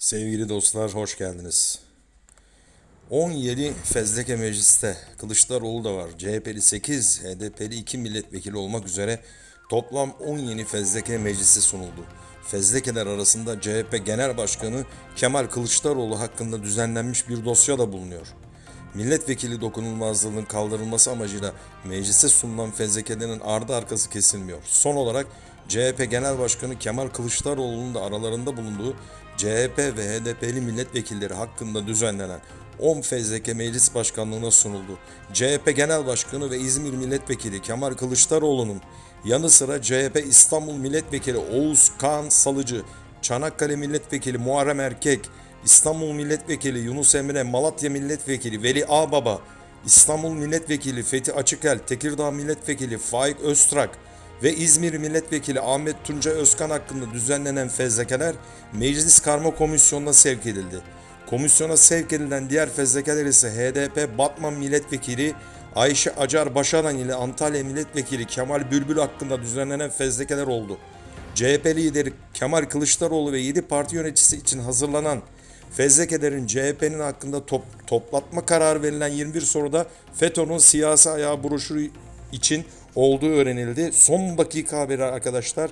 Sevgili dostlar hoş geldiniz. 17 fezleke mecliste Kılıçdaroğlu da var. CHP'li 8, HDP'li 2 milletvekili olmak üzere toplam 10 yeni fezleke meclisi sunuldu. Fezlekeler arasında CHP Genel Başkanı Kemal Kılıçdaroğlu hakkında düzenlenmiş bir dosya da bulunuyor. Milletvekili dokunulmazlığının kaldırılması amacıyla meclise sunulan fezlekelerin ardı arkası kesilmiyor. Son olarak CHP Genel Başkanı Kemal Kılıçdaroğlu'nun da aralarında bulunduğu CHP ve HDP'li milletvekilleri hakkında düzenlenen 10 fezleke meclis başkanlığına sunuldu. CHP Genel Başkanı ve İzmir Milletvekili Kemal Kılıçdaroğlu'nun yanı sıra CHP İstanbul Milletvekili Oğuz Kağan Salıcı, Çanakkale Milletvekili Muharrem Erkek, İstanbul Milletvekili Yunus Emre, Malatya Milletvekili Veli Ağbaba, İstanbul Milletvekili Fethi Açıkel, Tekirdağ Milletvekili Faik Öztrak ve İzmir Milletvekili Ahmet Tunca Özkan hakkında düzenlenen fezlekeler Meclis Karma Komisyonu'na sevk edildi. Komisyona sevk edilen diğer fezlekeler ise HDP Batman Milletvekili Ayşe Acar Başaran ile Antalya Milletvekili Kemal Bülbül hakkında düzenlenen fezlekeler oldu. CHP lideri Kemal Kılıçdaroğlu ve 7 parti yöneticisi için hazırlanan fezlekelerin CHP'nin hakkında top, toplatma kararı verilen 21 soruda FETÖ'nün siyasi ayağı broşürü için olduğu öğrenildi. Son dakika haberi arkadaşlar